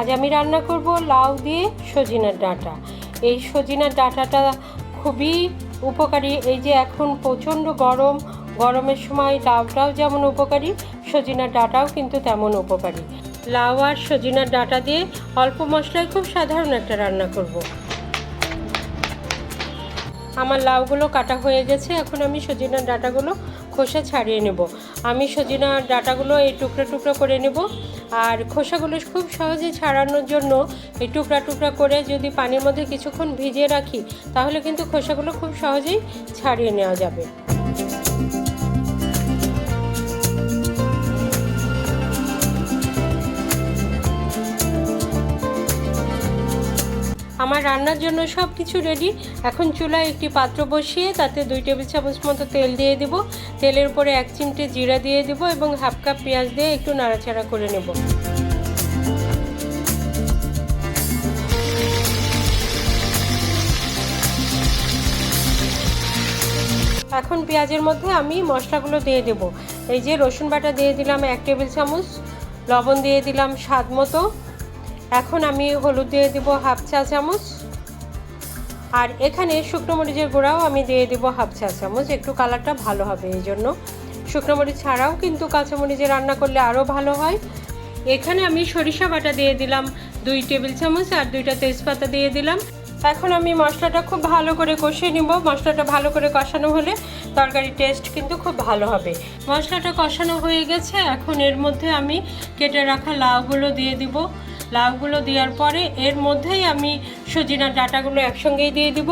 আজ আমি রান্না করব লাউ দিয়ে সজিনার ডাঁটা। এই সজিনার ডাঁটাটা খুবই উপকারী। এই যে এখন প্রচণ্ড গরম, গরমের সময় লাউটাও যেমন উপকারী, সজিনার ডাঁটাও কিন্তু তেমন উপকারী। লাউ আর সজিনার ডাঁটা দিয়ে অল্প মশলায় খুব সাধারণ একটা রান্না করব। আমার লাউগুলো কাটা হয়ে গেছে। এখন আমি সজিনার ডাঁটাগুলো খোসা ছাড়িয়ে নেব। আমি সজিনার ডাটাগুলো এই টুকরো টুকরো করে নেব। আর খোসাগুলো খুব সহজে ছাড়ানোর জন্য এই টুকরা টুকরা করে যদি পানির মধ্যে কিছুক্ষণ ভিজিয়ে রাখি, তাহলে কিন্তু খোসাগুলো খুব সহজেই ছাড়িয়ে নেওয়া যাবে। আমার রান্নার জন্য সব কিছু রেডি এখন চুলায় একটি পাত্র বসিয়ে তাতে দুই টেবিল চামচ মতো তেল দিয়ে দেব। তেলের উপরে এক চিমটে জিরা দিয়ে দেব এবং হাফ কাপ পেঁয়াজ দিয়ে একটু নাড়াচাড়া করে নেব। এখন পেঁয়াজের মধ্যে আমি মশলাগুলো দিয়ে দেব। এই যে রসুন বাটা দিয়ে দিলাম এক টেবিল চামচ। লবণ দিয়ে দিলাম স্বাদ মতো। এখন আমি হলুদ দিয়ে দিব হাফ চা চামচ। আর এখানে শুকনো মরিচের গুঁড়াও আমি দিয়ে দিব হাফ চা চামচ, একটু কালারটা ভালো হবে এই জন্য। শুকনো মরিচ ছাড়াও কিন্তু কাঁচামরিচে রান্না করলে আরও ভালো হয়। এখানে আমি সরিষা বাটা দিয়ে দিলাম দুই টেবিল চামচ আর দুইটা তেজপাতা দিয়ে দিলাম। এখন আমি মশলাটা খুব ভালো করে কষিয়ে নিব। মশলাটা ভালো করে কষানো হলে তরকারির টেস্ট কিন্তু খুব ভালো হবে। মশলাটা কষানো হয়ে গেছে। এখন এর মধ্যে আমি কেটে রাখা লাউগুলো দিয়ে দিব। লাউগুলো দেওয়ার পরে এর মধ্যেই আমি সজিনার ডাটাগুলো একসঙ্গেই দিয়ে দিব।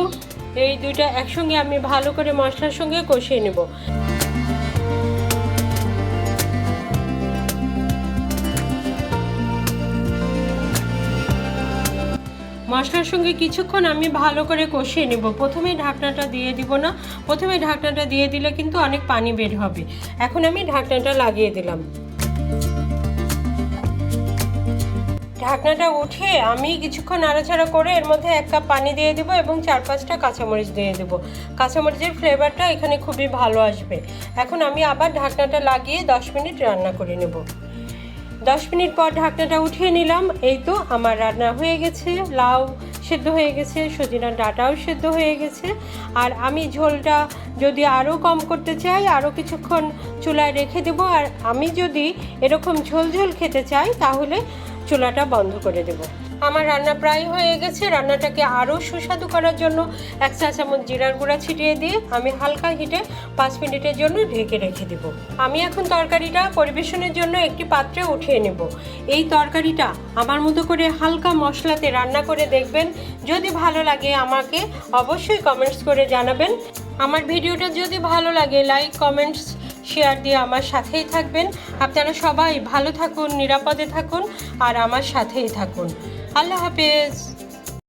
এই দুইটা একসঙ্গে আমি ভালো করে মশলার সঙ্গে কষিয়ে নেব। মশলার সঙ্গে কিছুক্ষণ আমি ভালো করে কষিয়ে নেব। প্রথমেই ঢাকনাটা দিয়ে দিব না। প্রথমে ঢাকনাটা দিয়ে দিলে কিন্তু অনেক পানি বের হবে। এখন আমি ঢাকনাটা লাগিয়ে দিলাম। ঢাকনাটা উঠে আমি কিছুক্ষণ নাড়াচাড়া করে এর মধ্যে এক কাপ পানি দিয়ে দেবো এবং চার পাঁচটা কাঁচামরিচ দিয়ে দেবো। কাঁচামরিচের ফ্লেভারটা এখানে খুবই ভালো আসবে। এখন আমি আবার ঢাকনাটা লাগিয়ে দশ মিনিট রান্না করে নেব। দশ মিনিট পর ঢাকনাটা উঠিয়ে নিলাম। এই তো আমার রান্না হয়ে গেছে। লাউ সেদ্ধ হয়ে গেছে, সজিনার ডাটাও সেদ্ধ হয়ে গেছে। আর আমি ঝোলটা যদি আরও কম করতে চাই, আরও কিছুক্ষণ চুলায় রেখে দেবো। আর আমি যদি এরকম ঝোল ঝোল খেতে চাই, তাহলে চুলাটা বন্ধ করে দেব। আমার রান্না প্রায় হয়ে গেছে। রান্নাটাকে আরও সুস্বাদু করার জন্য এক চা চামচ জিরার গুঁড়া ছিটিয়ে দিয়ে আমি হালকা হিটে পাঁচ মিনিটের জন্য ঢেকে রেখে দেব। আমি এখন তরকারিটা পরিবেশনের জন্য একটি পাত্রে উঠিয়ে নেব। এই তরকারিটা আমার মতো করে হালকা মশলাতে রান্না করে দেখবেন। যদি ভালো লাগে আমাকে অবশ্যই কমেন্টস করে জানাবেন। আমার ভিডিওটা যদি ভালো লাগে, লাইক, কমেন্টস শেয়ার দিয়ে আমার সাথেই থাকবেন। আপনারা সবাই ভালো থাকুন, নিরাপদে থাকুন, আর আমার সাথেই থাকুন। আল্লাহ হাফেজ।